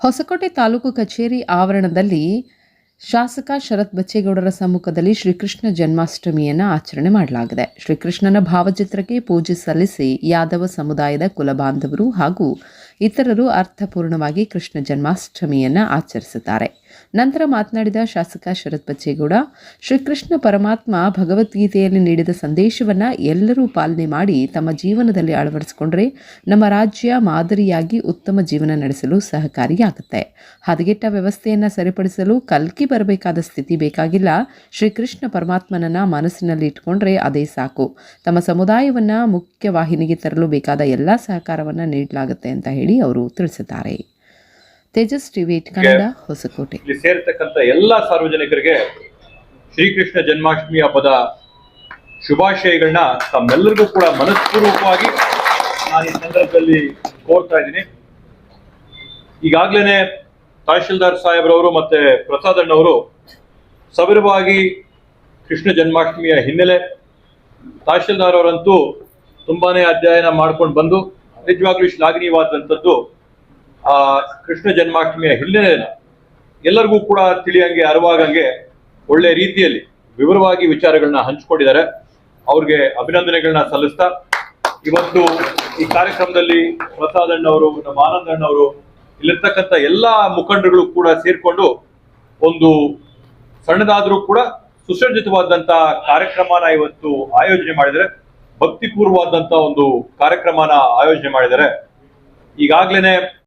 ಹೊಸಕೋಟೆ ತಾಲೂಕು ಕಚೇರಿ ಆವರಣದಲ್ಲಿ ಶಾಸಕ ಶರತ್ ಬಚ್ಚೇಗೌಡರ ಸಮ್ಮುಖದಲ್ಲಿ ಶ್ರೀಕೃಷ್ಣ ಜನ್ಮಾಷ್ಟಮಿಯನ್ನು ಆಚರಣೆ ಮಾಡಲಾಗಿದೆ. ಶ್ರೀಕೃಷ್ಣನ ಭಾವಚಿತ್ರಕ್ಕೆ ಪೂಜೆ ಸಲ್ಲಿಸಿ ಯಾದವ ಸಮುದಾಯದ ಕುಲಬಾಂಧವರು ಹಾಗೂ ಇತರರು ಅರ್ಥಪೂರ್ಣವಾಗಿ ಕೃಷ್ಣ ಜನ್ಮಾಷ್ಟಮಿಯನ್ನು ಆಚರಿಸುತ್ತಾರೆ. ನಂತರ ಮಾತನಾಡಿದ ಶಾಸಕ ಶರತ್ ಬಚ್ಚೇಗೌಡ, ಶ್ರೀಕೃಷ್ಣ ಪರಮಾತ್ಮ ಭಗವದ್ಗೀತೆಯಲ್ಲಿ ನೀಡಿದ ಸಂದೇಶವನ್ನು ಎಲ್ಲರೂ ಪಾಲನೆ ಮಾಡಿ ತಮ್ಮ ಜೀವನದಲ್ಲಿ ಅಳವಡಿಸಿಕೊಂಡ್ರೆ ನಮ್ಮ ರಾಜ್ಯ ಮಾದರಿಯಾಗಿ ಉತ್ತಮ ಜೀವನ ನಡೆಸಲು ಸಹಕಾರಿಯಾಗುತ್ತೆ. ಹದಗೆಟ್ಟ ವ್ಯವಸ್ಥೆಯನ್ನು ಸರಿಪಡಿಸಲು ಕಲ್ಕಿ ಬರಬೇಕಾದ ಸ್ಥಿತಿ ಬೇಕಾಗಿಲ್ಲ. ಶ್ರೀಕೃಷ್ಣ ಪರಮಾತ್ಮನನ್ನ ಮನಸ್ಸಿನಲ್ಲಿ ಇಟ್ಕೊಂಡ್ರೆ ಅದೇ ಸಾಕು. ತಮ್ಮ ಸಮುದಾಯವನ್ನ ಮುಖ್ಯವಾಹಿನಿಗೆ ತರಲು ಬೇಕಾದ ಎಲ್ಲ ಸಹಕಾರವನ್ನು ನೀಡಲಾಗುತ್ತೆ ಅಂತ ಹೇಳಿ ಅವರು ತಿಳಿಸಿದ್ದಾರೆ. ತೇಜಸ್ ಟಿವಿ ಕನ್ನಡ ಹೊಸಕೋಟೆ. ಇಲ್ಲಿ ಸೇರ್ತಕ್ಕಂಥ ಎಲ್ಲ ಸಾರ್ವಜನಿಕರಿಗೆ ಶ್ರೀಕೃಷ್ಣ ಜನ್ಮಾಷ್ಟಮಿ ಹಬ್ಬದ ಶುಭಾಶಯಗಳನ್ನ ತಮ್ಮೆಲ್ಲರಿಗೂ ಕೂಡ ಮನಸ್ಪೂರ್ವಕವಾಗಿ ನಾನು ಈ ಸಂದರ್ಭದಲ್ಲಿ ಕೋರ್ತಾ ಇದ್ದೀನಿ. ಈಗಾಗಲೇ ತಹಶೀಲ್ದಾರ್ ಸಾಹೇಬ್ರವರು ಮತ್ತೆ ಪ್ರಸಾದ್ ಅಣ್ಣವರು ಸವಿರವಾಗಿ ಕೃಷ್ಣ ಜನ್ಮಾಷ್ಟಮಿಯ ಹಿನ್ನೆಲೆ ತಹಶೀಲ್ದಾರ್ ಅವರಂತೂ ತುಂಬಾನೇ ಅಧ್ಯಯನ ಮಾಡ್ಕೊಂಡು ಬಂದು ನಿಜವಾಗ್ಲೂ ಶ್ಲಾಘನೀಯವಾದಂಥದ್ದು, ಆ, ಕೃಷ್ಣ ಜನ್ಮಾಷ್ಟಮಿಯ ಹಿನ್ನೆಲೆನ ಎಲ್ಲರಿಗೂ ಕೂಡ ತಿಳಿಯಂಗೆ, ಅರಿವಾಗಂಗೆ ಒಳ್ಳೆ ರೀತಿಯಲ್ಲಿ ವಿವರವಾಗಿ ವಿಚಾರಗಳನ್ನ ಹಂಚಿಕೊಂಡಿದ್ದಾರೆ. ಅವ್ರಿಗೆ ಅಭಿನಂದನೆಗಳನ್ನ ಸಲ್ಲಿಸ್ತಾ, ಇವತ್ತು ಈ ಕಾರ್ಯಕ್ರಮದಲ್ಲಿ ಪ್ರಸಾದ್ ಅಣ್ಣವರು, ನಮ್ಮ ಆನಂದ್ ಅಣ್ಣವರು, ಇಲ್ಲಿರ್ತಕ್ಕಂಥ ಎಲ್ಲಾ ಮುಖಂಡರುಗಳು ಕೂಡ ಸೇರಿಕೊಂಡು ಒಂದು ಸಣ್ಣದಾದ್ರೂ ಕೂಡ ಸುಸಜ್ಜಿತವಾದಂತಹ ಕಾರ್ಯಕ್ರಮನ ಇವತ್ತು ಆಯೋಜನೆ ಮಾಡಿದರೆ ಭಕ್ತಿಪೂರ್ವವಾದಂತ ಒಂದು ಕಾರ್ಯಕ್ರಮನ ಆಯೋಜನೆ ಮಾಡಿದ್ದಾರೆ. ಈಗಾಗ್ಲೇನೆ